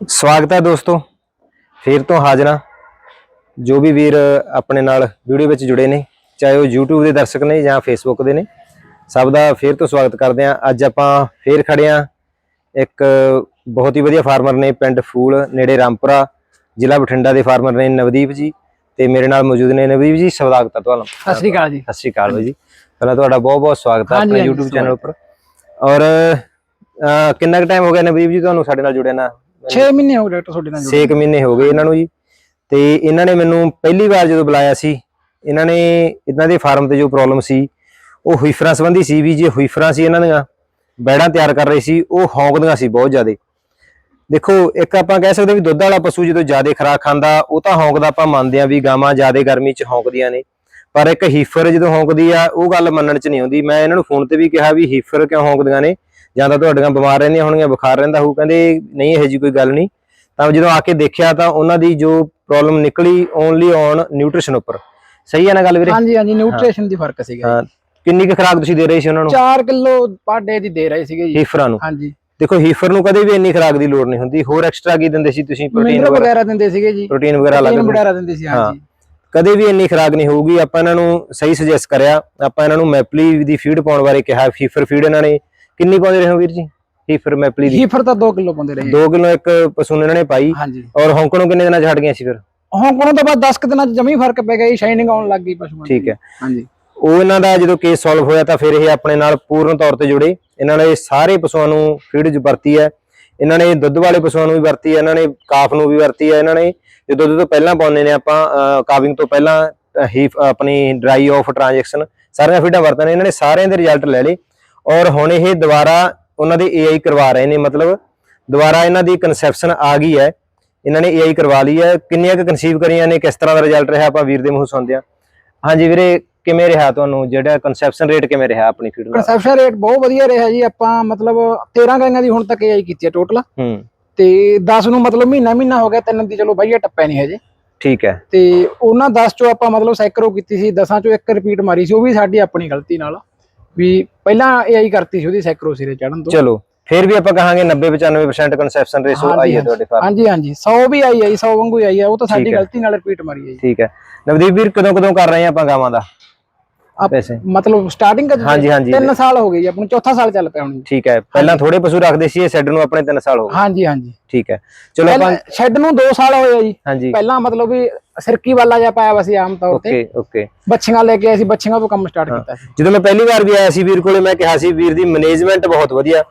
ਸਵਾਗਤ ਹੈ ਦੋਸਤੋ। ਫੇਰ ਤੋਂ ਹਾਜ਼ਰਾਂ ਜੋ ਵੀ ਵੀਰ ਆਪਣੇ ਨਾਲ ਵੀਡੀਓ ਵਿੱਚ ਜੁੜੇ ਨੇ ਚਾਹੇ ਉਹ YouTube ਦੇ ਦਰਸ਼ਕ ਨੇ ਜਾਂ Facebook ਦੇ ਨੇ ਸਭ ਦਾ ਫੇਰ ਤੋਂ ਸਵਾਗਤ ਕਰਦੇ ਹਾਂ। ਅੱਜ ਆਪਾਂ ਫੇਰ ਖੜੇ ਹਾਂ। ਇੱਕ ਬਹੁਤ ਹੀ ਵਧੀਆ ਫਾਰਮਰ ਨੇ ਪਿੰਡ ਫੂਲ ਨੇੜੇ ਰਾਮਪੁਰਾ ਜ਼ਿਲ੍ਹਾ ਬਠਿੰਡਾ ਦੇ ਫਾਰਮਰ ਨੇ ਨਵਦੀਪ ਜੀ ਤੇ ਮੇਰੇ ਨਾਲ ਮੌਜੂਦ ਨੇ ਨਵਦੀਪ ਜੀ ਸਵਾਗਤ ਹੈ ਤੁਹਾਨੂੰ ਸਤਿ ਸ਼੍ਰੀ ਅਕਾਲ ਜੀ। ਸਤਿ ਸ਼੍ਰੀ ਅਕਾਲ ਬਾਈ ਜੀ। ਪਹਿਲਾਂ ਤੁਹਾਡਾ ਬਹੁਤ ਬਹੁਤ ਸਵਾਗਤ ਹੈ ਆਪਣੇ YouTube ਚੈਨਲ ਉੱਪਰ। ਔਰ ਕਿੰਨਾ ਕੁ ਟਾਈਮ ਹੋ ਗਿਆ ਨਵਦੀਪ ਜੀ ਤੁਹਾਨੂੰ ਸਾਡੇ ਨਾਲ ਜੁੜੇ ਨਾ? 6 ਮਹੀਨੇ ਹੋ ਗਏ ਡਾਕਟਰ ਤੁਹਾਡੇ ਨਾਲ 6 ਮਹੀਨੇ ਹੋ ਗਏ ਇਹਨਾਂ ਨੂੰ ਜੀ। ਤੇ ਇਹਨਾਂ ਨੇ ਮੈਨੂੰ ਪਹਿਲੀ ਵਾਰ ਜਦੋਂ ਬੁਲਾਇਆ ਸੀ ਇਹਨਾਂ ਨੇ ਇਹਨਾਂ ਦੇ ਫਾਰਮ ਤੇ ਜੋ ਪ੍ਰੋਬਲਮ ਸੀ ਉਹ ਹੁਈਫਰਾਂ ਸੰਬੰਧੀ ਸੀ ਵੀ ਜੇ ਹੁਈਫਰਾਂ ਸੀ ਇਹਨਾਂ ਦੀਆਂ ਬੈੜਾਂ ਤਿਆਰ ਕਰ ਰਹੇ ਸੀ ਉਹ ਹੌਂਕਦੀਆਂ ਸੀ ਬਹੁਤ ਜ਼ਿਆਦੇ। ਦੇਖੋ ਇੱਕ ਆਪਾਂ ਕਹਿ ਸਕਦੇ ਵੀ ਦੁੱਧ ਵਾਲਾ ਪਸ਼ੂ ਜਦੋਂ ਜ਼ਿਆਦਾ ਖਰਾਕ ਖਾਂਦਾ ਉਹ ਤਾਂ ਹੌਂਕਦਾ ਆਪਾਂ ਮੰਨਦੇ ਆ ਵੀ ਗਾਵਾਂ ਜ਼ਿਆਦਾ ਗਰਮੀ 'ਚ ਹੌਂਕਦੀਆਂ ਨੇ। ਪਰ ਇੱਕ ਹੀਫਰ ਜਦੋਂ ਹੌਂਕਦੀ ਆ ਉਹ ਗੱਲ ਮੰਨਣ 'ਚ ਨਹੀਂ ਆਉਂਦੀ। ਮੈਂ ਇਹਨਾਂ ਨੂੰ ਫੋਨ ਤੇ ਵੀ ਕਿਹਾ ਵੀ ਹੀਫਰ ਕਿਉਂ ਹੌਂਕਦੀਆਂ ਨੇ? ਜਾਂ ਤਾਂ ਤੁਹਾਡੀਆਂ ਬਿਮਾਰ ਰਹਿੰਦੀਆਂ ਹੋਣਗੀਆਂ ਬੁਖਾਰ ਰਹਿੰਦਾ ਹੋਊ ਕਹਿੰਦੇ ਨਹੀਂ ਇਹੋ ਜੀ ਕੋਈ ਗੱਲ ਨਹੀਂ। ਤਾਂ ਜਦੋਂ ਆ ਕੇ ਦੇਖਿਆ ਤਾਂ ਉਹਨਾਂ ਦੀ ਜੋ ਪ੍ਰੋਬਲਮ ਨਿਕਲੀ ਓਨਲੀ ਔਨ ਨਿਊਟ੍ਰੀਸ਼ਨ ਉੱਪਰ। ਸਹੀ ਹੈ ਨਾ ਗੱਲ ਵੀਰੇ? ਹਾਂਜੀ ਹਾਂਜੀ ਨਿਊਟ੍ਰੀਸ਼ਨ ਦੀ ਫ਼ਰਕ ਸੀਗਾ ਹਾਂ। ਕਿੰਨੀ ਕੁ ਖੁਰਾਕ ਤੁਸੀਂ ਦੇ ਰਹੇ ਸੀ ਉਹਨਾਂ ਨੂੰ? 4 ਕਿਲੋ ਪਰ ਡੇ ਦੀ ਦੇ ਰਹੇ ਸੀਗੇ ਜੀ। ਹੀਫਰਾਂ ਨੂੰ? ਹਾਂਜੀ। ਦੇਖੋ ਹੀਫਰ ਨੂੰ ਕਦੇ ਵੀ ਇੰਨੀ ਖੁਰਾਕ ਦੀ ਲੋੜ ਨਹੀਂ ਹੁੰਦੀ। ਹੋਰ ਐਕਸਟਰਾ ਕੀ ਦਿੰਦੇ ਸੀ ਤੁਸੀਂ? ਪ੍ਰੋਟੀਨ ਵਗੈਰਾ? ਦਿੰਦੇ ਸੀਗੇ ਜੀ। ਪ੍ਰੋਟੀਨ ਵਗੈਰਾ ਦਿੰਦੇ ਸੀ। ਹਾਂਜੀ। ਕਦੇ ਵੀ ਇੰਨੀ ਖੁਰਾਕ ਨਹੀਂ ਹੋਊਗੀ। ਆਪਾਂ ਇਹਨਾਂ ਨੂੰ ਸਹੀ ਸੁਜੈਸਟ ਕਰਿਆ। ਆਪਾਂ ਇਹਨਾਂ ਨੂੰ ਮੈਪਲੀ ਦੀ ਫੀਡ ਪਾਉਣ ਬਾਰੇ ਕਿਹਾ। ਫੀਫਰ ਫੀਡ ਇਹਨਾਂ ਨੇ ਕਿੰਨੀ ਪਾਉਂਦੇ ਰਹੇ ਹੋ ਵੀਰ ਜੀ? ਫੀਫਰ ਮੈਪਲੀ ਦੀ। ਹੀਫਰ ਤਾਂ 2 ਕਿਲੋ ਪਾਉਂਦੇ ਰਹੇ। 2 ਕਿਲੋ ਇੱਕ ਪਸੂਨ ਇਹਨਾਂ ਨੇ ਪਾਈ। ਹਾਂਜੀ। ਔਰ ਹੌਂਕਣੋਂ ਕਿੰਨੇ ਦਿਨਾਂ ਚ ਹਟ ਗਈਆਂ ਸੀ ਫਿਰ? ਹੁਣ ਕੋਲੋਂ ਤਾਂ ਬਾਅਦ 10 ਕੁ ਦਿਨਾਂ ਚ ਜਮੀ ਫ਼ਰਕ ਪੈ ਗਿਆ ਜੀ ਸ਼ਾਈਨਿੰਗ ਆਉਣ ਲੱਗ ਗਈ ਪਸ਼ੂਆਂ ਦੀ। ਠੀਕ ਹੈ। ਹਾਂਜੀ। ਉਹ ਇਹਨਾਂ ਦਾ ਜਦੋਂ ਕੇਸ ਸੋਲਵ ਹੋਇਆ ਤਾਂ ਫਿਰ ਇਹ ਆਪਣੇ ਨਾਲ ਪੂਰਨ ਤੌਰ ਤੇ ਜੁੜੇ। ਇਹਨਾਂ ਨੇ ਸਾਰੇ ਪਸ਼ੂਆਂ ਨੂੰ ਫੀਡ ਜ ਵਰਤੀ ਹੈ। ਇਹਨਾਂ ਨੇ ਦੁੱਧ ਵਾਲੇ ਪਸ਼ੂਆਂ ਨੂੰ ਵੀ ਵਰਤੀ ਹੈ। ਇਹਨਾਂ ਨੇ ਕਾਫ ਨੂੰ ਵੀ ਵਰਤੀ ਹੈ। ਇਹਨਾਂ ਨੇ ਜੇ ਦੁੱਧ ਤੋਂ ਪਹਿਲਾਂ ਪਾਉਂਦੇ ਨੇ ਆਪਾਂ ਕਾਵਿੰਗ ਤੋਂ ਪਹਿਲਾਂ ਹੀ ਆਪਣੀ ਡਰਾਈ ਆਫ ਟ੍ਰਾਂਜੈਕਸ਼ਨ ਸਾਰੀਆਂ ਫੀਡਾਂ ਵਰਤਦੇ ਨੇ ਇਹਨਾਂ ਨੇ ਸਾਰਿਆਂ ਦੇ ਰਿਜ਼ਲਟ ਲੈ ਲਏ। ਔਰ ਹੁਣ ਇਹ ਦੁਬਾਰਾ ਉਹਨਾਂ ਦੇ ਏਆਈ ਕਰਵਾ ਰਹੇ ਨੇ ਮਤਲਬ ਦੁਬਾਰਾ ਇਹਨਾਂ ਦੀ ਕਨਸੈਪਸ਼ਨ ਆ ਗਈ ਹੈ। ਇਹਨਾਂ ਨੇ ਏਆਈ ਕਰਵਾ ਲਈ ਹੈ। ਕਿੰਨੀਆਂ ਕੁ ਕਨਸੀਵ ਕਰੀਆਂ ਨੇ ਕਿਸ ਤਰ੍ਹਾਂ ਦਾ ਰਿਜ਼ਲਟ ਰਿਹਾ ਆਪਾਂ ਵੀਰ ਦੇ ਮੂੰਹ ਸੁਣਦੇ ਹਾਂ ਹਾਂਜੀ ਵੀਰੇ ਕਿਵੇਂ ਰਿਹਾ ਤੁਹਾਨੂੰ? ਜਿਹੜਾ ਕਨਸੈਪਸ਼ਨ ਰੇਟ ਕਿਵੇਂ ਰਿਹਾ ਆਪਣੀ ਫੀਡ ਦਾ? ਕੰਸੈਪਸ਼ਨ ਰੇਟ ਬਹੁਤ ਵਧੀਆ ਰਿਹਾ ਜੀ। ਆਪਾਂ ਮਤਲਬ 13 ਗਾਈਆਂ ਦੀ ਹੁਣ ਤੱਕ ਏਆਈ ਕੀਤੀ ਹੈ ਟੋਟਲ ਹੂੰ। ਤੇ 10 ਨੂੰ ਮਤਲਬ ਮਹੀਨਾ ਮਹੀਨਾ ਹੋ ਗਿਆ ਤਿੰਨ ਦੀ ਚਲੋ ਬਾਈਆ ਟੱਪਿਆ ਨਹੀਂ ਹਜੇ। ਠੀਕ ਹੈ। ਤੇ ਉਹਨਾਂ 10 ਚੋਂ ਆਪਾਂ ਮਤਲਬ ਸੈਕਰੋ ਕੀਤੀ ਸੀ। 10 ਚੋਂ ਇੱਕ ਰਿਪੀਟ ਮਾਰੀ ਸੀ। ਉਹ ਵੀ ਸਾਡੀ ਆਪਣੀ ਗਲਤੀ ਨਾਲ। ਵੀ ਪਹਿਲਾਂ ਏਆਈ ਕਰਤੀ ਸੀ ਉਹਦੀ ਸੈਕਰੋ ਸਿਰੇ ਚੜਨ ਤੋਂ। ਚਲੋ ਫਿਰ ਵੀ ਆਪਾਂ ਕਹਾਂਗੇ 90 95% ਕਨਸੈਪਸ਼ਨ ਰੇਸ਼ੋ ਆਈ ਹੈ। ਤੁਹਾਡੇ ਫਾਰਮ ਹਾਂਜੀ ਹਾਂਜੀ। 100 ਵੀ ਆਈ ਆਈ 100 ਵਾਂਗੂ ਹੀ ਆਈ ਆ ਉਹ ਤਾਂ ਸਾਡੀ ਹੈ। ਗਲਤੀ ਨਾਲ ਰਿਪੀਟ ਮਾਰੀ ਹੈ ਜੀ। ਠੀਕ ਹੈ। ਨਵਦੀਪ ਵੀਰ ਕਦੋਂ ਕਦੋਂ ਕਰ ਰਹੇ ਆ ਆਪਾਂ ਗਾਵਾਂ ਦਾ? ਆਪ- ਵੈਸੇ। ਮਤਲਬ ਸਟਾਰਟਿੰਗ ਕਦ ਹਾਂਜੀ, ਹਾਂਜੀ। 3 ਸਾਲ ਹੋ ਗਏ ਜੀ ਆਪਣਾ ਚੌਥਾ ਸਾਲ ਚੱਲ ਪਿਆ ਹੁਣ ਠੀਕ ਹੈ ਪਹਿਲਾਂ ਥੋੜੇ ਪਸ਼ੂ ਰੱਖਦੇ ਸੀ ਇਹ ਸ਼ੈੱਡ ਨੂੰ ਆਪਣੇ 3 ਸਾਲ ਹੋ ਗਏ। ਹਾਂਜੀ ਹਾਂਜੀ। ਠੀਕ ਹੈ। ਚਲੋ ਆਪਾਂ ਸ਼ੈੱਡ ਨੂੰ 2 ਸਾਲ ਹੋਏ ਆ ਜੀ। ਹਾਂਜੀ। ਪਹਿਲਾਂ ਮਤਲਬ ਵੀ ਸਿਰਕੀ ਵਾਲਾ ਜਿਹਾ ਪਾਇਆ ਵਾ ਸੀ ਆਮ ਤੌਰ ਤੇ। Okay okay. ਬੱਚੀਆਂ ਲੈ ਕੇ ਆਏ ਸੀ ਬੱਚੀਆਂ ਤੋਂ ਕੰਮ ਸਟਾਰਟ ਕੀਤਾ ਸੀ। ਜਦੋਂ ਮੈਂ ਪਹਿਲੀ ਵਾਰ ਵੀ ਆਇਆ ਸੀ ਵੀਰ ਕੋਲੇ ਮੈਂ ਕਿਹਾ ਸੀ ਵੀਰ ਦੀ ਮੈਨੇਜਮੈਂਟ ਬਹੁਤ ਵਧੀਆ।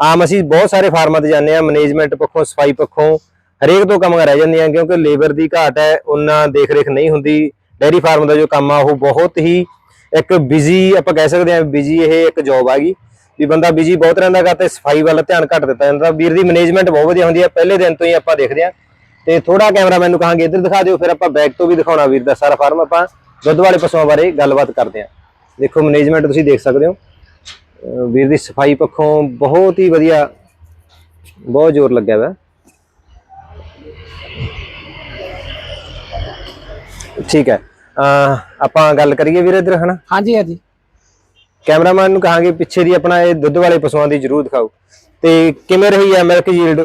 ਆਮ ਅਸੀਂ ਬਹੁਤ ਸਾਰੇ ਫਾਰਮਾਂ ਤੇ ਜਾਂਦੇ ਆ ਮੈਨੇਜਮੈਂਟ ਪੱਖੋਂ ਸਫ਼ਾਈ ਪੱਖੋਂ ਹਰੇਕ ਤੋਂ ਕਮੀਆਂ ਰਹਿ ਜਾਂਦੀਆਂ ਕਿਉਂਕਿ ਲੇਬਰ ਦੀ ਘਾਟ ਹੈ ਉਹਨਾਂ ਦੇਖ ਰੇਖ ਨਹੀਂ ਹੁੰਦੀ। ਡੈਰੀ ਫਾਰਮ ਦਾ ਜੋ ਕੰਮ ਆ ਉਹ ਬਹੁਤ ਹੀ ਇੱਕ ਬਿਜ਼ੀ ਆਪਾਂ ਕਹਿ ਸਕਦੇ ਆ ਬਿਜ਼ੀ ਇਹ ਇੱਕ ਜੌਬ ਗਈ, ਵੀ ਬੰਦਾ ਬਿਜ਼ੀ ਬਹੁਤ ਰਹਿੰਦਾ ਗਾ ਤੇ ਸਫ਼ਾਈ ਵੱਲ ਧਿਆਨ ਘੱਟ ਦਿੱਤਾ ਜਾਂਦਾ ਵੀਰ ਦੀ ਮੈਨੇਜਮੈਂਟ ਬਹੁਤ ਵਧੀਆ ਹੁੰਦੀ ਹੈ ਪਹਿਲੇ ਦਿਨ ਤੋਂ ਹੀ ਆਪਾਂ ਦੇਖਦੇ ਆ ਤੇ ਥੋੜਾ ਕੈਮਰਾ ਮੈਨੂੰ ਕਹਾਂਗੇ, ਇੱਧਰ ਦਿਖਾ ਦਿਓ, ਫਿਰ ਆਪਾਂ ਬੈਕ ਤੋਂ ਵੀ ਦਿਖਾਉਣਾ ਵੀਰ ਦਾ ਸਾਰਾ ਫਾਰਮ ਆਪਾਂ ਦੁੱਧ ਵਾਲੇ ਪਸ਼ੂਆਂ ਬਾਰੇ ਗੱਲਬਾਤ ਕਰਦੇ ਆ ਦੇਖੋ ਮੈਨੇਜਮੈਂਟ ਤੁਸੀਂ ਦੇਖ ਸਕਦੇ ਹੋ। ਵੀਰ ਦੀ ਸਫ਼ਾਈ ਪੱਖੋਂ ਬਹੁਤ ਹੀ ਵਧੀਆ, ਬਹੁਤ ਜ਼ੋਰ ਲੱਗਿਆ ਹੋਇਆ ਠੀਕ ਹੈ। ਆਪਾਂ ਗੱਲ ਕਰੀਏ ਵੀਰ ਇੱਧਰ ਹਨਾ? ਹਾਂਜੀ ਹਾਂਜੀ। ਕੈਮਰਾਮੈਨ ਨੂੰ ਕਹਾਂਗੇ ਪਿੱਛੇ ਦੀ ਆਪਣਾ ਇਹ ਦੁੱਧ ਵਾਲੇ ਪਸ਼ੂਆਂ ਦੀ ਜ਼ਰੂਰ ਦਿਖਾਓ। ਤੇ ਕਿਵੇਂ ਰਹੀ ਹੈ ਮਿਲਕ ਯੀਲਡ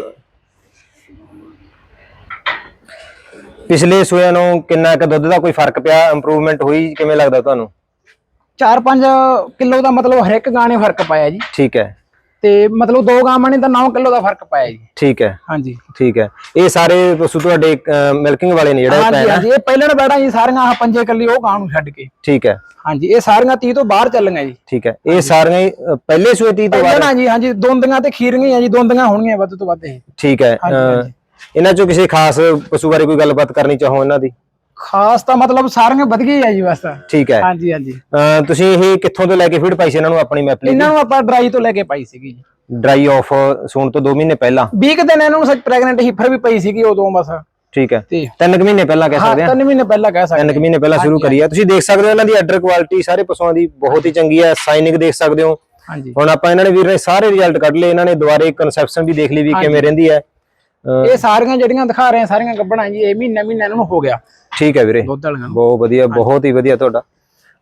ਪਿਛਲੇ ਸੂਆਂ ਨੂੰ ਕਿੰਨਾ ਕੁ ਦੁੱਧ ਦਾ ਕੋਈ ਫ਼ਰਕ ਪਿਆ? ਇੰਪਰੂਵਮੈਂਟ ਹੋਈ? ਕਿਵੇਂ ਲੱਗਦਾ ਤੁਹਾਨੂੰ? 4-5 ਕਿਲੋ ਦਾ ਮਤਲਬ ਹਰ ਇੱਕ ਗਾਣੇ ਫ਼ਰਕ ਪਾਇਆ ਜੀ। ਠੀਕ ਹੈ। ਤੇ ਮਤਲਬ ਦੋ ਗਾਵਾਂ ਨੇ ਤਾਂ 9 ਕਿਲੋ ਦਾ ਫ਼ਰਕ ਪਾਇਆ ਜੀ। ਠੀਕ ਹੈ। ਹਾਂਜੀ। ਠੀਕ ਹੈ। ਇਹ ਸਾਰੇ ਪਸ਼ੂ ਤੁਹਾਡੇ ਮਿਲਕਿੰਗ ਵਾਲੇ ਨੇ ਜਿਹੜਾ ਹਾਂਜੀ ਹਾਂਜੀ ਇਹ ਪਹਿਲਣ ਬੈੜਾ ਜੀ ਸਾਰੀਆਂ ਆਹ ਪੰਜੇ ਕੱਲੀ ਉਹ ਗਾਂ ਨੂੰ ਛੱਡ ਕੇ। ਠੀਕ ਹੈ। ਹਾਂਜੀ ਇਹ ਸਾਰੀਆਂ 30 ਤੋਂ ਬਾਹਰ ਚੱਲੀਆਂ ਜੀ। ਠੀਕ ਹੈ। ਇਹ ਸਾਰੀਆਂ ਪਹਿਲੇ ਸੂਏ ਤੀ ਤੋਂ ਬਾਅਦ? ਪਹਿਲਣਾ ਜੀ ਹਾਂਜੀ ਦੋਂਦੀਆਂ ਤੇ ਖੀਰੀਆਂ ਜੀ ਦੋਂਦੀਆਂ ਹੋਣਗੀਆਂ ਵੱਧ ਤੋਂ ਵੱਧ ਇਹ। ਠੀਕ ਹੈ। ਹਾਂਜੀ, ਹਾਂਜੀ। ਇਹਨਾਂ ਚੋਂ ਕਿਸੇ ਖਾਸ ਪਸ਼ੂ ਬਾਰੇ ਕੋਈ ਗੱਲਬਾਤ ਕਰਨੀ ਚਾਹੋ ਇਹਨਾਂ ਦੀ? ਖਾਸ ਤਾਂ ਮਤਲਬ ਸਾਰੀਆਂ ਵਧ ਗਈ ਆ ਜੀ ਬਸ। ਠੀਕ ਹੈ। ਹਾਂਜੀ ਹਾਂਜੀ। ਤੁਸੀਂ ਇਹ ਕਿੱਥੋਂ ਤੋਂ ਲੈ ਕੇ ਫੀਡ ਪਾਈ ਸੀ? ਇਹਨਾਂ ਨੂੰ ਆਪਣੀ ਮੈਪਲੀ ਇਹਨਾਂ ਨੂੰ ਆਪਾਂ ਡਰਾਈ ਤੋਂ ਲੈ ਕੇ ਪਾਈ ਸੀਗੀ ਜੀ। ਡਰਾਈ ਆਫ ਸੂਣ ਤੋਂ 2 ਮਹੀਨੇ ਪਹਿਲਾਂ? 20 ਕੁ ਦਿਨ ਇਹਨਾਂ ਨੂੰ ਸੱਚ ਪ੍ਰੈਗਨੈਂਟ ਹੀਫਰ ਵੀ ਪਈ ਸੀਗੀ ਉਦੋਂ ਬਸ। ਠੀਕ ਹੈ। ਤੇ ਤਿੰਨ ਕੁ ਮਹੀਨੇ ਪਹਿਲਾਂ ਕਹਿ ਹਾਂ ਸਕਦੇ ਆ? ਤਿੰਨ ਮਹੀਨੇ ਪਹਿਲਾਂ ਕਹਿ ਸਕਦੇ ਕੁ ਮਹੀਨੇ ਪਹਿਲਾਂ ਸ਼ੁਰੂ ਕਰੀ ਆ। ਤੁਸੀਂ ਦੇਖ ਸਕਦੇ ਹੋ ਇਹਨਾਂ ਦੀ ਆਰਡਰ ਕੁਆਲਿਟੀ ਸਾਰੇ ਪਸ਼ੂਆਂ ਦੀ ਬਹੁਤ ਹੀ ਚੰਗੀ ਹੈ। ਸਾਈਨਿੰਗ ਦੇਖ ਸਕਦੇ ਹੋ। ਹਾਂਜੀ। ਹੁਣ ਆਪਾਂ ਇਹਨਾਂ ਨੇ ਵੀਰ ਨੇ ਸਾਰੇ ਰਿਜ਼ਲਟ ਕੱਢ ਲਏ। ਇਹਨਾਂ ਨੇ ਦੁਬਾਰੇ ਕਨਸੈਪਸ਼ਨ ਵੀ ਦੇਖ ਲਈ ਵੀ ਕਿਵੇਂ ਰਹਿੰਦੀ ਹੈ। ਇਹ ਸਾਰੀਆਂ ਜਿਹੜੀਆਂ ਦਿਖਾ ਰਹੇ ਆ ਸਾਰੀਆਂ ਗੱਬਣਾ ਜੀ ਇਹ ਮਹੀਨਾ ਮਹੀਨਾ ਇਹਨਾਂ ਨੂੰ ਹੋ ਗਿਆ। ਠੀਕ ਹੈ ਵੀਰੇ। ਦੁੱਧ ਵਾਲੀਆਂ ਨੂੰ। ਬਹੁਤ ਵਧੀਆ ਬਹੁਤ ਹੀ ਵਧੀਆ ਤੁਹਾਡਾ।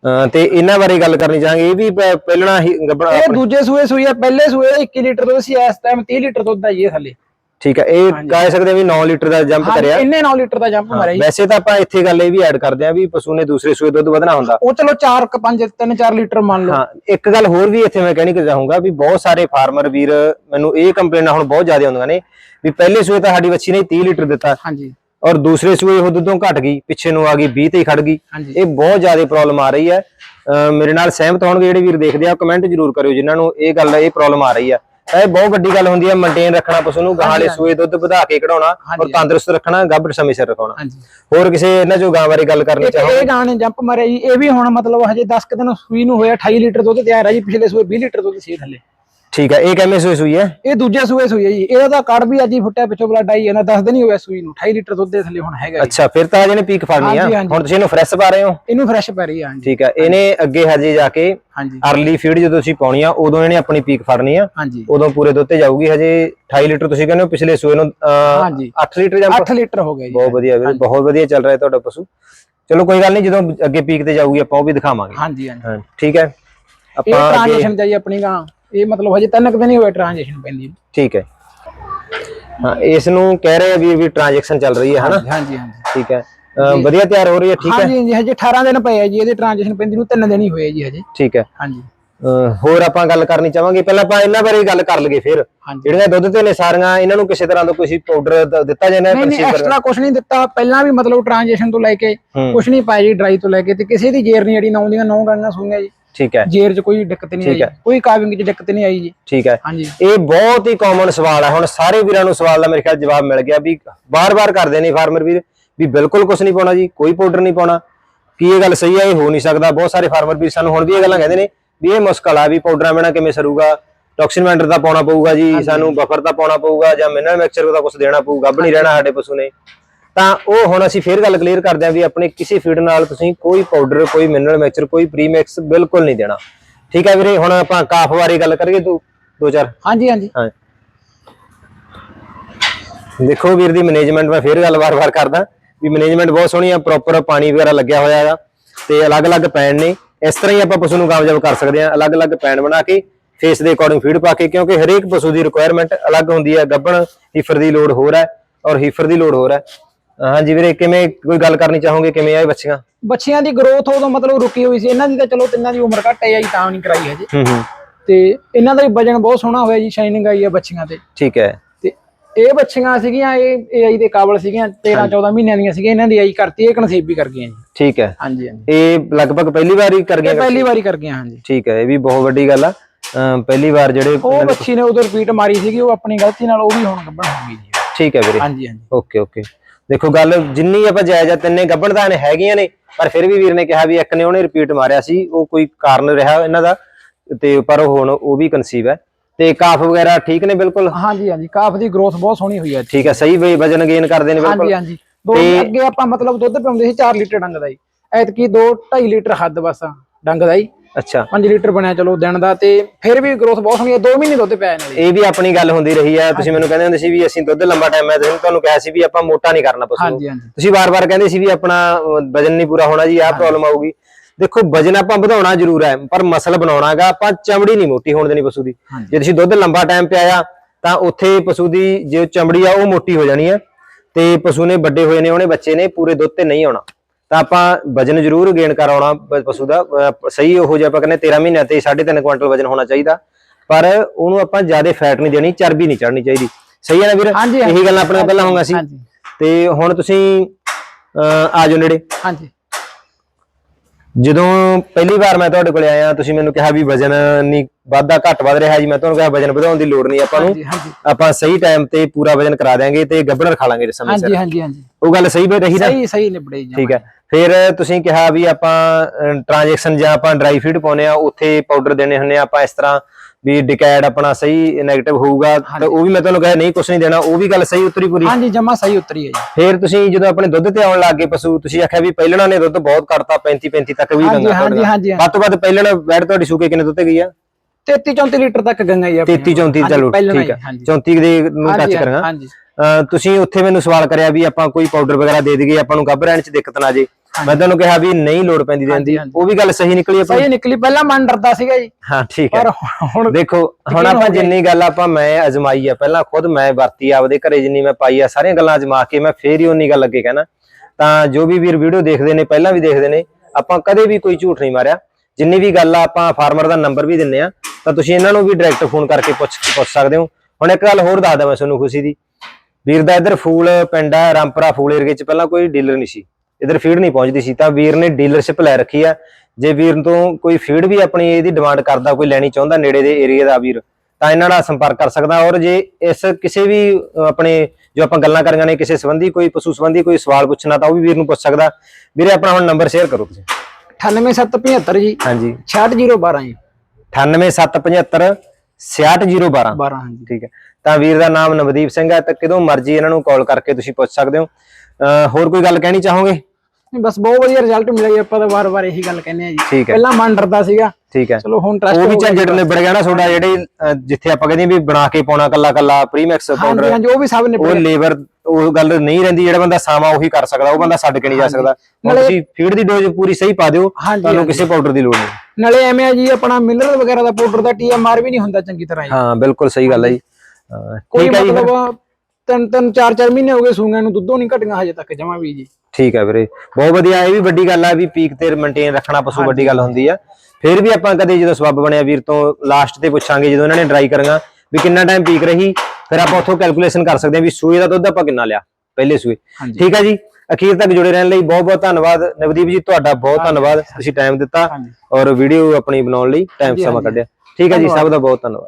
ਅਹ ਤੇ ਇਹਨਾਂ ਬਾਰੇ ਗੱਲ ਕਰਨੀ ਚਾਹਾਂਗੇ ਇਹ ਵੀ ਪ- ਪਹਿਲਣਾ ਹੀ ਗੱਬਣਾ ਇਹ ਦੂਜੇ ਸੂਏ ਸੂਈ ਆ ਪਹਿਲੇ ਸੂਏ 21 ਲੀਟਰ ਦੁੱਧ ਸੀ ਇਸ ਟਾਈਮ 30 ਲੀਟਰ ਦੁੱਧ ਆ ਜੀ ਇਹ ਥੱਲੇ। ਠੀਕ ਹੈ ਇਹ ਕਹਿ ਸਕਦੇ ਆ ਵੀ 9 ਲੀਟਰ ਦਾ ਜੰਪ ਹਾਂਜੀ ਕਰਿਆ। ਇੰਨੇ 9 ਲੀਟਰ ਦਾ ਜੰਪ ਮਾਰਿਆ ਜੀ। ਵੈਸੇ ਤਾਂ ਆਪਾਂ ਇੱਥੇ ਗੱਲ ਇਹ ਵੀ ਐਡ ਕਰਦੇ ਆ ਵੀ ਪਸ਼ੂ ਨੇ ਦੂਸਰੇ ਸੂਏ ਦੁੱਧ ਵਧਣਾ ਹੁੰਦਾ। ਉਹ ਚਲੋ 4 5 3 4 ਲੀਟਰ ਮੰਨ ਲਓ। ਹਾਂ ਇੱਕ ਗੱਲ ਹੋਰ ਵੀ ਇੱਥੇ ਮੈਂ ਕਹਿਣੀ ਚਾਹੂੰਗਾ ਵੀ ਬਹੁਤ ਸਾਰੇ ਫਾਰਮਰ ਵੀਰ ਮੈਨੂੰ ਇਹ ਕੰਪਲੇਨਾਂ ਹੁਣ ਬਹੁਤ ਜ਼ਿਆਦਾ ਆਉਂਦੀਆਂ ਨੇ ਵੀ ਪਹਿਲੇ ਸੂਏ ਤਾਂ ਸਾਡੀ ਬੱਚੀ ਨੇ 30 ਲੀਟਰ ਦਿੱਤਾ। ਹਾਂਜੀ। ਔਰ ਦੂਸਰੇ ਸੂਏ ਉਹ ਦੁੱਧੋਂ ਘਟ ਗਈ ਪਿੱਛੇ ਨੂੰ ਆ ਗਈ 20 ਤੇ ਹੀ ਖੜ ਗਈ। ਇਹ ਬਹੁਤ ਜ਼ਿਆਦਾ ਪ੍ਰੋਬਲਮ ਆ ਰਹੀ ਹੈ। ਮੇਰੇ ਨਾਲ ਸਹਿਮਤ ਹੋਣਗੇ ਜਿਹੜੇ ਵੀਰ ਦੇਖਦੇ ਆ ਕਮੈਂਟ ਜ਼ਰੂਰ ਕਰਿਓ ਜਿਨ੍ਹਾਂ ਨੂੰ ਇਹ ਗੱਲ ਇਹ ਪ੍ਰੋਬਲਮ ਆ ਰਹੀ ਆ। ਇਹ ਬਹੁਤ ਵੱਡੀ ਗੱਲ ਹੁੰਦੀ ਹੈ ਮੇਨਟੇਨ ਰੱਖਣਾ ਪਸ਼ੂ ਨੂੰ ਗਾਂ ਵਾਲੇ ਸੂਏ ਦੁੱਧ ਵਧਾ ਕੇ ਕਢਾਉਣਾ ਔਰ। ਤੰਦਰੁਸਤ ਰੱਖਣਾ ਗੱਭਰ ਸਮੇਂ ਸਿਰ ਰਖਾਉਣਾ। ਹਾਂਜੀ। ਹੋਰ ਕਿਸੇ ਇਹਨਾਂ ਚੋਂ ਗਾਂ ਬਾਰੇ ਗੱਲ ਕਰਨੀ ਚਾਹੋ ਇਹ ਗਾਣੇ ਜੰਪ ਮਾਰਿਆ ਜੀ ਇਹ ਵੀ ਹੁਣ ਮਤਲਬ ਹਜੇ 10 ਕੁ ਦਿਨ ਸੂਈ ਨੂੰ ਹੋਇਆ 28 ਲੀਟਰ ਦੁੱਧ ਤਿਆਰ ਹੈ ਜੀ ਪਿਛਲੇ ਸੂਏ 20 ਲੀਟਰ ਦੁੱਧ ਸੀ ਥੱਲੇ। ਠੀਕ ਹੈ ਇਹ ਕਿਵੇਂ ਸੂਏ ਸੂਈ ਹੈ? ਇਹ ਦੂਜੇ ਸੂਏ ਸੂਈ ਹੈ ਜੀ। ਇਹਦਾ ਤਾਂ ਕੜ ਵੀ ਅੱਜ ਹੀ ਫੁੱਟਿਆ ਪਿੱਛੋਂ ਬਲੱਡ ਆਈ ਜਾਂਦਾ 10 ਦਿਨ ਹੀ ਹੋਇਆ ਸੂਈ ਨੂੰ। 28 ਲੀਟਰ ਦੁੱਧ ਦੇ ਥੱਲੇ ਹੁਣ ਹੈਗਾ ਜੀ। ਅੱਛਾ ਫਿਰ ਤਾਂ ਜਿਹਨੇ ਪੀਕ ਫੜਨੀ ਆ। ਹੁਣ ਤੁਸੀਂ ਇਹਨੂੰ ਫਰੈਸ਼ ਪਾ ਰਹੇ ਹੋ? ਇਹਨੂੰ ਫਰੈਸ਼ ਪੈ ਰਹੀ ਆ ਹਾਂਜੀ। ਠੀਕ ਹੈ ਇਹਨੇ ਅੱਗੇ ਹਜੇ ਜਾ ਕੇ ਅਰਲੀ ਫੀਡ ਜਦੋਂ ਤੁਸੀਂ ਪਾਉਣੀ ਆ ਉਦੋਂ ਇਹਨੇ ਆਪਣੀ ਪੀਕ ਫੜਨੀ ਆ। ਉਦੋਂ ਪੂਰੇ ਦੁੱਧ ਤੇ ਜਾਊਗੀ ਹਜੇ 28 ਲੀਟਰ ਤੁਸੀਂ ਕਹਿੰਦੇ ਹੋ ਪਿਛਲੇ ਸੂਏ ਨੂੰ ਅਹ, ਹਾਂਜੀ। 8 ਲੀਟਰ ਜਾਂ 8 ਲੀਟਰ ਹੋ ਗਿਆ ਜੀ। ਬਹੁਤ ਵਧੀਆ ਵੀਰੇ ਬਹੁਤ ਵਧੀਆ ਚੱਲ ਰਿਹਾ ਤੁਹਾਡਾ ਪਸ਼ੂ। ਚਲੋ ਕੋਈ ਗੱਲ ਨਹੀਂ ਜਦੋਂ ਅੱਗੇ ਪੀਕ ਤੇ ਜਾਊਗੀ ਆਪਾਂ ਉਹ ਵੀ ਦਿਖਾਵਾਂਗੇ। ਹਾਂਜੀ ਹਾਂਜੀ। ਠੀਕ ਹੈ। ਇਹ ਆਪਾਂ ਅੱਗੇ ਟ੍ਰਾਂਜੀਸ਼ਨ ਜਾਈ ਆਪਣੀ ਗਾਂ। ਇਹ ਮਤਲਬ ਹਜੇ ਤਿੰਨ ਕੁ ਦਿਨ ਹੀ ਹੋਏ ਟ੍ਰਾਂਜੀਸ਼ਨ ਪੈਂਦੀ ਨੂੰ। ਠੀਕ ਹੈ। ਹਾਂ ਇਸ ਨੂੰ ਕਹਿ ਰਹੇ ਆ ਵੀ ਵੀ ਟ੍ਰਾਂਜੈਕਸ਼ਨ ਚੱਲ ਰਹੀ ਹੈ ਹਨਾ? ਹਾਂਜੀ ਹਾਂਜੀ ਠੀਕ ਹੈ। ਅਹ, ਵਧੀਆ ਤਿਆਰ ਹੋ ਰਹੀ ਹੈ ਠੀਕ ਹੈ? ਹਾਂਜੀ ਹਾਂਜੀ ਹਜੇ 18 ਦਿਨ ਪਏ ਆ ਜੀ ਇਹਦੇ ਟ੍ਰਾਂਜੀਸ਼ਨ ਪੈਂਦੀ ਨੂੰ ਤਿੰਨ ਦਿਨ ਹੀ ਹੋਏ ਆ ਜੀ ਹਜੇ। ਠੀਕ ਹੈ। ਹਾਂਜੀ। ਅਹ, ਹੋਰ ਆਪਾਂ ਗੱਲ ਕਰਨੀ ਚਾਹਾਂਗੇ। ਪਹਿਲਾਂ ਆਪਾਂ ਇਹਨਾਂ ਬਾਰੇ ਗੱਲ ਕਰ ਲਈਏ ਫਿਰ। ਹਾਂਜੀ। ਜਿਹੜੀਆਂ ਦੁੱਧ ਤੇ ਨੇ ਸਾਰੀਆਂ ਇਹਨਾਂ ਨੂੰ ਕਿਸੇ ਤਰ੍ਹਾਂ ਦਾ ਕੋਈ ਪਾਊਡਰ ਦਿੱਤਾ ਜਾਂਦਾ ਹੈ ਨਹੀਂ ਨਹੀਂ ਐਕਸਟਰਾ ਕੁਝ ਨਹੀਂ ਦਿੱਤਾ। ਪਹਿਲਾਂ ਵੀ ਮਤਲਬ ਟ੍ਰਾਂਜੀਸ਼ਨ ਤੋਂ ਲੈ ਕੇ। ਕੁਝ ਨਹੀਂ ਪਾਇਆ ਜੀ ਡਰਾਈ ਤੋਂ ਲੈ ਕੇ। ਤੇ ਕਿਸੇ ਦੀ ਜੇਰ ਨਹੀਂ ਜਿਹੜੀ ਨੌ ਦੀਆਂ ਨੌ ਗਾਂਆਂ ਸੂਈਆਂ ਜੀ। ਠੀਕ ਹੈ। ਜੇਰ 'ਚ ਕੋਈ ਦਿੱਕਤ ਨਹੀਂ ਆਈ। ਕੋਈ ਕਾਵਿੰਗ 'ਚ ਦਿੱਕਤ ਨਹੀਂ ਆਈ ਜੀ। ਠੀਕ ਹੈ। ਹਾਂਜੀ। ਇਹ ਬਹੁਤ ਹੀ ਕਾਮਨ ਸਵਾਲ ਹੈ। ਹੁਣ ਸਾਰੇ ਵੀਰਾਂ ਨੂੰ ਸਵਾਲ ਦਾ ਮੇਰੇ ਖਿਆਲ ਜਵਾਬ ਮਿਲ ਗਿਆ ਵੀ ਬਾਰ-ਬਾਰ ਕਰਦੇ ਨੇ ਫਾਰਮਰ ਵੀਰ ਵੀ ਬਿਲਕੁਲ ਕੁਝ ਨਹੀਂ ਪਾਉਣਾ ਜੀ ਕੋਈ ਪਾਊਡਰ ਨਹੀਂ ਪਾਉਣਾ। ਕੀ ਇਹ ਗੱਲ ਸਹੀ ਹੈ ਇਹ ਹੋ ਨਹੀਂ ਸਕਦਾ। ਬਹੁਤ ਸਾਰੇ ਫਾਰਮਰ ਵੀਰ ਸਾਨੂੰ ਹੁਣ ਵੀ ਇਹ ਗੱਲਾਂ ਕਹਿੰਦੇ ਨੇ ਵੀ ਇਹ ਮੁਸ਼ਕਲ ਆ ਵੀ ਪਾਊਡਰਾਂ ਬਿਨਾ ਕਿਵੇਂ ਸਰੂਗਾ। ਟੌਕਸਿਨ ਮੈਂਟਰ ਦਾ ਪਾਉਣਾ ਪਊਗਾ ਜੀ ਸਾਨੂੰ ਬਫਰ ਦਾ ਪਾਉਣਾ ਪਊਗਾ ਜਾਂ ਮਿਨਰਲ ਮਿਕਸਚਰ ਦਾ ਕੁਝ ਦੇਣਾ ਪਊਗਾ। ਗੱਭ ਨਹੀਂ ਰਹਿਣਾ ਸਾਡੇ ਪਸ਼ੂ ਨੇ। ਤਾਂ ਉਹ ਹੁਣ ਅਸੀਂ ਫੇਰ ਗੱਲ ਕਲੀਅਰ ਕਰਦੇ ਹਾਂ ਵੀ ਆਪਣੇ ਕਿਸੇ ਫੀਡ ਨਾਲ ਤੁਸੀਂ ਕੋਈ ਪਾਊਡਰ ਕੋਈ ਮਿਨਰਲ ਮਿਕਸਚਰ ਕੋਈ ਪ੍ਰੀਮਿਕਸ ਬਿਲਕੁਲ ਨਹੀਂ ਦੇਣਾ। ਠੀਕ ਹੈ ਵੀਰੇ ਹੁਣ ਆਪਾਂ ਕਾਫ ਬਾਰੇ ਗੱਲ ਕਰੀਏ ਦੋ ਦੋ ਚਾਰ। ਹਾਂਜੀ ਹਾਂਜੀ। ਹਾਂ। ਦੇਖੋ ਵੀਰ ਦੀ ਮੈਨੇਜਮੈਂਟ ਮੈਂ ਫੇਰ ਗੱਲ ਵਾਰ-ਵਾਰ ਕਰਦਾ ਵੀ ਮੈਨੇਜਮੈਂਟ ਬਹੁਤ ਸੋਹਣੀ ਆ ਪ੍ਰੋਪਰ ਪਾਣੀ ਵਗੈਰਾ ਲੱਗਿਆ ਹੋਇਆ ਹੈਗਾ ਤੇ ਅਲੱਗ-ਅਲੱਗ ਪੈਣ ਨੇ। ਇਸ ਤਰ੍ਹਾਂ ਹੀ ਆਪਾਂ ਪਸ਼ੂ ਨੂੰ ਕਾਮਯਾਬ ਕਰ ਸਕਦੇ ਹਾਂ ਅਲੱਗ-ਅਲੱਗ ਪੈਣ ਬਣਾ ਕੇ ਫੇਸ ਦੇ ਅਕੋਰਡਿੰਗ ਫੀਡ ਪਾ ਕੇ ਕਿਉਂਕਿ ਹਰੇਕ ਪਸ਼ੂ ਦੀ ਰਿਕੁਆਇਰਮੈਂਟ ਅਲੱਗ ਹੁੰਦੀ ਹੈ ਗੱਭਣ ਹੀਫਰ ਦੀ ਲੋਡ ਹੋਰ ਹੈ ਔਰ ਹੀਫਰ ਦੀ ਲੋਡ ਹੋਰ ਹੈ। ਹਾਂਜੀ ਵੀਰੇ ਕਿਵੇਂ ਕੋਈ ਗੱਲ ਕਰਨੀ ਚਾਹੋਗੇ? ਕਿਵੇਂ ਆ ਇਹ ਬੱਚੀਆਂ? ਬੱਚਿਆਂ ਦੀ ਗਰੋਥ ਉਦੋਂ ਮਤਲਬ ਰੁਕੀ ਹੋਈ ਸੀ। ਇਹਨਾਂ ਦੀ ਤਾਂ ਚਲੋ ਤਿੰਨਾਂ ਦੀ ਉਮਰ ਘੱਟ ਹੈ ਜੀ ਤਾਂ ਨਹੀਂ ਕਰਾਈ ਹਜੇ। ਹੂੰ ਹੂੰ। ਤੇ ਇਹਨਾਂ ਦਾ ਵੀ ਵਜਨ ਬਹੁਤ ਸੋਹਣਾ ਹੋਇਆ ਜੀ ਸ਼ਾਈਨਿੰਗ ਆਈ ਹੈ ਬੱਚੀਆਂ ਤੇ। ਠੀਕ ਹੈ। ਤੇ ਇਹ ਬੱਚੀਆਂ ਸੀਗੀਆਂ ਇਹ ਏਆਈ ਦੇ ਕਾਬਲ ਸੀਗੀਆਂ 13 14 ਮਹੀਨਿਆਂ ਦੀਆਂ ਸੀਗੀਆਂ ਇਹਨਾਂ ਦੀ ਆਈ ਕਰਤੀ ਇਹ ਕਨਸੀਵ ਵੀ ਕਰ ਗਈਆਂ ਜੀ। ਠੀਕ ਹੈ। ਹਾਂਜੀ ਹਾਂਜੀ। ਇਹ ਲਗਭਗ ਪਹਿਲੀ ਵਾਰ ਹੀ ਕਰ ਗਏ ਇਹ ਪਹਿਲੀ ਵਾਰੀ ਕਰ ਗਈਆਂ ਹਾਂਜੀ। ਠੀਕ ਹੈ ਇਹ ਵੀ ਬਹੁਤ ਵੱਡੀ ਗੱਲ ਆ। ਪਹਿਲੀ ਵਾਰ ਜਿਹੜੇ ਉਹ ਬੱਚੀ ਨੇ ਉਦੋਂ ਰਿਪੀਟ ਮਾਰੀ ਸੀਗੀ ਉਹ ਆਪਣੀ ਗਲਤੀ ਨਾਲ ਉਹ ਵੀ ਹੁਣ ਗੱਭਣ ਹੋ ਗਈ ਜੀ। ਠੀਕ ਹੈ ਵੀਰੇ। ਹਾਂਜੀ ਹਾਂਜੀ। Okay okay. ਦੇਖੋ ਗੱਲ ਜਿੰਨੀ ਆਪਾਂ ਜਾਇਜ਼ ਆ ਤਿੰਨੇ ਗੱਬੜਦਾਨ ਹੈਗੀਆਂ ਨੇ ਪਰ ਫਿਰ ਵੀ ਵੀਰ ਨੇ ਕਿਹਾ ਵੀ ਇੱਕ ਨੇ ਉਹਨੇ ਰਿਪੀਟ ਮਾਰਿਆ ਸੀ ਉਹ ਕੋਈ ਕਾਰਨ ਰਿਹਾ ਇਹਨਾਂ ਦਾ ਤੇ ਪਰ ਹੁਣ ਉਹ ਵੀ ਕਨਸੀਵ ਹੈ। ਤੇ ਕਾਫ ਵਗੈਰਾ ਠੀਕ ਨੇ ਬਿਲਕੁਲ? ਹਾਂਜੀ ਹਾਂਜੀ ਕਾਫ ਦੀ ਗਰੋਥ ਬਹੁਤ ਸੋਹਣੀ ਹੋਈ ਹੈ। ਠੀਕ ਹੈ ਸਹੀ ਵੇ- ਵਜਨ ਗੇਨ ਕਰਦੇ ਨੇ ਹਾਂਜੀ ਬਿਲਕੁਲ। ਹਾਂਜੀ ਦੋ ਅੱਗੇ ਆਪਾਂ ਮਤਲਬ ਦੁੱਧ ਪਿਆਉਂਦੇ ਸੀ 4 ਲੀਟਰ ਡੰਗ ਦਾ ਜੀ। ਐਤਕੀ 2 2.5 ਲੀਟਰ ਹੱਦ ਬਸ ਡੰਗ ਦਾ ਜੀ। ਅੱਛਾ। 5 ਲੀਟਰ ਬਣਿਆ ਚਲੋ ਦਿਨ ਦਾ ਤੇ ਫਿਰ ਵੀ ਗਰੋਥ ਬਹੁਤ ਸੋਹਣੀ ਹੈ 2 ਮਹੀਨੇ ਦੁੱਧ ਪਿਆ ਦੇ। ਇਹ ਵੀ ਆਪਣੀ ਗੱਲ ਹੁੰਦੀ ਰਹੀ ਆ। ਤੁਸੀਂ ਮੈਨੂੰ ਕਹਿੰਦੇ ਹੁੰਦੇ ਸੀ ਵੀ ਅਸੀਂ ਦੁੱਧ ਲੰਬਾ ਟਾਈਮ ਹੈ ਤੁਸੀਂ ਤੁਹਾਨੂੰ ਕਿਹਾ ਸੀ ਵੀ ਆਪਾਂ ਮੋਟਾ ਨਹੀਂ ਕਰਨਾ ਪਸ਼ੂ ਨੂੰ। ਹਾਂਜੀ ਹਾਂਜੀ। ਤੁਸੀਂ ਵਾਰ-ਵਾਰ ਕਹਿੰਦੇ ਸੀ ਵੀ ਆਪਣਾ ਵਜਨ ਨਹੀਂ ਪੂਰਾ ਹੋਣਾ ਜੀ ਆਹ ਪ੍ਰੋਬਲਮ ਆਊਗੀ। ਦੇਖੋ ਵਜਨ ਆਪਾਂ ਵਧਾਉਣਾ ਜ਼ਰੂਰ ਹੈ ਪਰ ਮਸਲ ਬਣਾਉਣਾਗਾ ਆਪਾਂ ਚਮੜੀ ਨਹੀਂ ਮੋਟੀ ਹੋਣ ਦੇਣੀ ਪਸ਼ੂ ਦੀ। ਜੇ ਤੁਸੀਂ ਦੁੱਧ ਲੰਬਾ ਟਾਈਮ ਪਿਆਇਆ ਤਾਂ ਉੱਥੇ ਪਸ਼ੂ ਦੀ ਜੋ ਚਮੜੀ ਆ ਉਹ ਮੋਟੀ ਹੋ ਜਾਣੀ ਆ। ਤੇ ਪਸ਼ੂ ਨੇ ਵੱਡੇ ਹੋਏ ਨੇ ਉਹਨੇ ਬੱਚੇ ਨੇ ਪੂਰੇ ਦੁੱਧ ਤੇ ਨਹੀਂ ਆਉਣਾ। ਤਾਂ ਆਪਾਂ ਵਜਨ ਜ਼ਰੂਰ ਗੇਨ ਕਰਾਉਣਾ ਪਸ਼ੂ ਦਾ। ਸਹੀ ਉਹ ਜਿਹਾ ਆਪਾਂ ਕਹਿੰਦੇ 13 ਮਹੀਨਿਆਂ ਤੇ 3.5 ਕੁਇੰਟਲ ਵਜਨ ਹੋਣਾ ਚਾਹੀਦਾ। ਪਰ ਉਹਨੂੰ ਆਪਾਂ ਜ਼ਿਆਦਾ ਫੈਟ ਨਹੀਂ ਦੇਣੀ ਚਰਬੀ ਨਹੀਂ ਚੜਨੀ ਚਾਹੀਦੀ। ਸਹੀ ਹੈ ਨਾ ਵੀਰ। ਇਹੀ ਗੱਲ ਆਪਣੇ ਪਹਿਲਾਂ ਹੋਊਗਾ ਸੀ। ਤੇ ਹੁਣ ਤੁਸੀਂ ਆ ਜਾਓ ਨੇੜੇ। ਹਾਂਜੀ। ਜਦੋਂ ਪਹਿਲੀ ਵਾਰ ਮੈਂ ਤੁਹਾਡੇ ਕੋਲੇ ਆਇਆ ਤੁਸੀਂ ਮੈਨੂੰ ਕਿਹਾ ਵੀ ਵਜਨ ਨਹੀਂ ਵਾਧਾ ਘੱਟ ਵੱਧ ਰਿਹਾ ਜੀ ਮੈਂ ਤੁਹਾਨੂੰ ਕਿਹਾ ਵਜਨ ਵਧਾਉਣ ਦੀ ਲੋੜ ਨਹੀਂ ਆਪਾਂ ਨੂੰ। ਆਪਾਂ ਸਹੀ ਟਾਈਮ ਤੇ ਪੂਰਾ ਵਜਨ ਕਰਾ ਦਿਆਂਗੇ ਤੇ ਗੱਬੜ ਰਖਾ ਲਾਂਗੇ ਸਮੇਂ ਸਿਰ। ਹਾਂਜੀ ਹਾਂਜੀ ਹਾਂਜੀ। ਉਹ ਗੱਲ ਸਹੀ ਵੀ ਰਹੀ ਨਾ? ਸਹੀ ਸਹੀ ਨਿਬੜੇ ਜੀ ਠੀਕ ਹੈ। ਫਿਰ ਤੁਸੀਂ ਕਿਹਾ ਵੀ ਆਪਾਂ ਟ੍ਰਾਂਜੈਕਸ਼ਨ ਜਾਂ ਆਪਾਂ ਡਰਾਈ ਫੀਡ ਪਾਉਨੇ ਆ ਉੱਥੇ ਪਾਊਡਰ ਦੇਣੇ ਹੁੰਨੇ ਆ ਆਪਾਂ ਇਸ ਤਰ੍ਹਾਂ ਵੀ ਡਿਕੈਡ ਆਪਣਾ ਸਹੀ ਨੈਗੇਟਿਵ ਹੋਊਗਾ ਤਾਂ ਉਹ ਵੀ ਮੈਂ ਤੁਹਾਨੂੰ ਕਿਹਾ ਨਹੀਂ ਕੁਝ ਨਹੀਂ ਦੇਣਾ ਉਹ ਵੀ ਗੱਲ ਸਹੀ ਉਤਰੀ ਪੂਰੀ। ਹਾਂਜੀ ਜਮਾ ਸਹੀ ਉਤਰੀ ਹੈ ਜੀ। ਫਿਰ ਤੁਸੀਂ ਜਦੋਂ ਆਪਣੇ ਦੁੱਧ ਤੇ ਆਉਣ ਲੱਗ ਗਏ ਪਸ਼ੂ ਤੁਸੀਂ ਆਖਿਆ ਵੀ ਪਹਿਲਣਾ ਨੇ ਦੁੱਧ ਬਹੁਤ ਕੱਢਤਾ 35 35 ਤੱਕ ਵੀ ਗੰਗਾ ਹਾਂਜੀ ਹਾਂਜੀ ਵੱਧ ਤੋਂ ਵੱਧ ਪਹਿਲਣਾ ਵੈਟ ਤੁਹਾਡੀ ਸੂਕੇ ਕਿੰਨੇ ਦੁੱਧ ਤੇ ਗਈ ਆ? 33 34 ਲੀਟਰ ਤੱਕ ਗੰਗਾ ਹੀ 33 34 ਚਲੋ ਠੀਕ ਆ। 34 ਦੇ ਨੂੰ ਟੱਚ ਕਰਾਂਗਾ। ਤੁਸੀਂ ਉੱਥੇ ਮੈਨੂੰ ਸਵਾਲ ਕਰਿਆ ਵੀ ਆਪਾਂ ਕੋਈ ਪਾਊਡਰ ਵਗੈਰਾ ਦੇ ਦਈਏ ਆਪਾਂ ਨੂੰ ਗੱਭ ਰਹਿਣ ਚ ਦਿੱਕਤ ਨਾ ਜੇ। ਮੈਂ ਤੁਹਾਨੂੰ ਕਿਹਾ ਵੀ ਨਹੀਂ ਲੋੜ ਪੈਂਦੀ ਦੇਣ ਦੀ। ਉਹ ਵੀ ਗੱਲ ਸਹੀ ਨਿਕਲੀ ਆਪਣੀ। ਸਹੀ ਨਿਕਲੀ ਪਹਿਲਾਂ ਮਨ ਡਰਦਾ ਸੀਗਾ ਜੀ। ਹਾਂ ਠੀਕ ਹੈ। ਪਰ ਹੁਣ ਦੇਖੋ ਹੁਣ ਆਪਾਂ। ਜਿੰਨੀ ਗੱਲ ਆਪਾਂ ਮੈਂ ਅਜਮਾਈ ਆ ਪਹਿਲਾਂ ਖੁਦ ਮੈਂ ਵਰਤੀ ਆਪਦੇ ਘਰੇ ਜਿੰਨੀ ਮੈਂ ਪਾਈ ਆ ਸਾਰੀਆਂ ਗੱਲਾਂ ਅਜਮਾ ਕੇ ਮੈਂ ਫੇਰ ਹੀ ਉਨੀ ਗੱਲ ਅੱਗੇ ਕਹਿਣਾ। ਤਾਂ ਜੋ ਵੀ ਵੀਰ ਵੀਡੀਓ ਦੇਖਦੇ ਨੇ ਪਹਿਲਾਂ ਵੀ ਦੇਖਦੇ ਨੇ ਆਪਾਂ ਕਦੇ ਵੀ ਕੋਈ ਝੂਠ ਨਹੀਂ ਮਾਰਿਆ। ਜਿੰਨੀ ਵੀ ਗੱਲ ਆ ਆਪਾਂ ਫਾਰਮਰ ਦਾ ਨੰਬਰ ਵੀ ਦਿੰਨੇ ਆ। ਤਾਂ ਤੁਸੀਂ ਇਹਨਾਂ ਨੂੰ ਵੀ ਡਾਇਰੈਕਟ ਫੋਨ ਕਰਕੇ ਪੁੱਛ ਪੁੱਛ ਸਕਦੇ ਹੋ। ਹੁਣ ਇੱਕ ਗੱਲ ਹੋਰ ਦੱਸਦਾ ਮੈਂ ਤੁਹਾਨੂੰ ਖੁਸ਼ੀ ਦੀ। ਵੀਰ ਦਾ ਇੱਧਰ ਫੂਲ ਪਿੰਡ ਆ ਰਾਮਪੁਰਾ ਫੂਲ ਏਰੀਏ ਚ ਪਹਿਲਾਂ ਕੋਈ ਡੀਲਰ ਨਹੀਂ ਸੀ। ਇੱਧਰ ਫੀਡ ਨਹੀਂ ਪਹੁੰਚਦੀ ਸੀ ਤਾਂ ਵੀਰ ਨੇ ਡੀਲਰਸ਼ਿਪ ਲੈ ਰੱਖੀ ਆ। ਜੇ ਵੀਰ ਤੋਂ ਕੋਈ ਫੀਡ ਵੀ ਆਪਣੀ ਇਹਦੀ ਡਿਮਾਂਡ ਕਰਦਾ ਕੋਈ ਲੈਣੀ ਚਾਹੁੰਦਾ ਨੇੜੇ ਦੇ ਏਰੀਆ ਦਾ ਵੀਰ ਤਾਂ ਇਹਨਾਂ ਨਾਲ ਸੰਪਰਕ ਕਰ ਸਕਦਾ। ਔਰ ਜੇ ਇਸ ਕਿਸੇ ਵੀ ਆਪਣੇ ਜੋ ਆਪਾਂ ਗੱਲਾਂ ਕਰੀਆਂ ਨੇ ਕਿਸੇ ਸੰਬੰਧੀ ਕੋਈ ਪਸ਼ੂ ਸੰਬੰਧੀ ਕੋਈ ਸਵਾਲ ਪੁੱਛਣਾ ਤਾਂ ਉਹ ਵੀ ਵੀਰ ਨੂੰ ਪੁੱਛ ਸਕਦਾ। ਵੀਰੇ ਆਪਣਾ ਹੁਣ ਨੰਬਰ ਸ਼ੇਅਰ ਕਰੋ ਤੁਸੀਂ। 98775 ਜੀ। ਹਾਂਜੀ। 66012 ਜੀ। 98775 66012 12 ਹਾਂਜੀ। ਠੀਕ ਹੈ। ਤਾਂ ਵੀਰ ਦਾ ਨਾਮ ਨਵਦੀਪ ਸਿੰਘ ਹੈ ਤਾਂ ਕਿਦੋਂ ਮਰਜ਼ੀ ਇਹਨਾਂ ਨੂੰ ਕਾਲ ਕਰਕੇ ਤੁਸੀਂ ਪੁੱਛ ਸਕਦੇ ਹੋ। ਹੋਰ ਕੋਈ ਗੱਲ ਕਹਿਣੀ ਚਾਹੋਗੇ? ਬਸ ਬਹੁਤ ਵਧੀਆ ਰਿਜ਼ਲਟ ਮਿਲਿਆ ਜੀ ਆਪਾਂ ਤਾਂ ਵਾਰ-ਵਾਰ ਇਹੀ ਗੱਲ ਕਹਿੰਦੇ ਆ ਜੀ। ਪਹਿਲਾਂ ਮਨ ਡਰਦਾ ਸੀਗਾ। ਠੀਕ ਹੈ। ਚਲੋ ਹੁਣ ਟਰਸਟ ਉਹ ਵੀ ਝੰਜਟ ਨਿਬੜ ਗਿਆ ਨਾ ਤੁਹਾਡਾ ਜਿਹੜੇ ਜਿੱਥੇ ਆਪਾਂ ਕਹਿੰਦੇ ਵੀ ਬਣਾ ਕੇ ਪਾਉਣਾ ਕੱਲਾ ਕੱਲਾ ਪ੍ਰੀਮੈਕਸ ਪਾਊਡਰ ਹਾਂਜੀ ਉਹ ਵੀ ਸਭ ਨਿਬੜ ਉਹ ਲੇਬਰ ਉਹ ਗੱਲ ਨਹੀਂ ਰਹਿੰਦੀ ਜਿਹੜਾ ਬੰਦਾ ਸਾਵਾ ਉਹੀ ਕਰ ਸਕਦਾ ਉਹ ਬੰਦਾ ਛੱਡ ਕੇ ਨਹੀਂ ਜਾ ਸਕਦਾ। ਤੁਸੀਂ ਫੀਡ ਦੀ ਡੋਜ਼ ਪੂਰੀ ਸਹੀ ਪਾ ਦਿਓ ਤੁਹਾਨੂੰ। ਕਿਸੇ ਪਾਊਡਰ ਦੀ ਲੋੜ ਨਹੀਂ। ਨਾਲੇ ਐਵੇਂ ਆ ਜੀ ਆਪਣਾ ਮਿਨਰਲ ਵਗੈਰਾ ਦਾ ਪਾਊਡਰ ਦਾ ਟੀਐਮਆਰ ਵੀ ਨਹੀਂ ਹੁੰਦਾ ਚੰਗੀ ਤਰ੍ਹਾਂ ਜੀ। ਹਾਂ ਬਿਲਕੁਲ ਸਹੀ ਗੱਲ ਹੈ ਜੀ। ਠੀਕ ਹੈ ਜੀ ਫਿਰ। ਮਤਲਬ ਤਿੰਨ ਤਿੰਨ ਚਾਰ ਚਾਰ ਮਹੀਨੇ ਹੋ ਗਏ ਸੂਈਆਂ ਨੂੰ ਦੁੱਧੋਂ ਨਹੀਂ ਘਟੀਆਂ ਹਜੇ ਤੱਕ ਜਮਾ ਵੀ ਜੀ। ਠੀਕ ਹੈ ਵੀਰੇ। ਬਹੁਤ ਵਧੀਆ ਇਹ ਵੀ ਵੱਡੀ ਗੱਲ ਆ ਵੀ ਪੀਕ ਤੇ ਮੇਨਟੇਨ ਰੱਖਣਾ ਪਸ਼ੂ ਵੱਡੀ ਗੱਲ ਹੁੰਦੀ ਆ। ਫਿਰ ਵੀ ਆਪਾਂ ਕਦੇ ਜਦੋਂ ਸਬੱਬ ਬਣਿਆ ਵੀਰ ਤੋਂ ਲਾਸਟ ਤੇ ਪੁੱਛਾਂਗੇ ਜਦੋਂ ਇਹਨਾਂ ਨੇ ਡਰਾਈ ਕਰਾਂਗਾ ਵੀ ਕਿੰਨਾ ਟਾਈਮ ਪੀਕ ਰਹੀ ਫਿਰ ਆਪਾਂ ਉੱਥੋਂ ਕੈਲਕੂਲੇਸ਼ਨ ਕਰ ਸਕਦੇ ਹਾਂ ਵੀ ਸੂਏ ਦਾ ਦੁੱਧ ਆਪਾਂ ਕਿੰਨਾ ਲਿਆ ਪਹਿਲੇ ਸੂਏ। ਠੀਕ ਹੈ ਜੀ? ਅਖੀਰ ਤੱਕ ਜੁੜੇ ਰਹਿਣ ਲਈ ਬਹੁਤ ਬਹੁਤ ਧੰਨਵਾਦ। ਨਵਦੀਪ ਜੀ ਤੁਹਾਡਾ ਬਹੁਤ ਧੰਨਵਾਦ। ਤੁਸੀਂ ਟਾਈਮ ਦਿੱਤਾ ਔਰ ਵੀਡੀਓ ਆਪਣੀ ਬਣਾਉਣ ਲਈ ਟਾਈਮ ਸਮਾਂ। ਕੱਢਿਆ। ਠੀਕ ਹੈ ਜੀ ਸਭ। ਦਾ ਬਹੁਤ ਧੰਨਵਾਦ।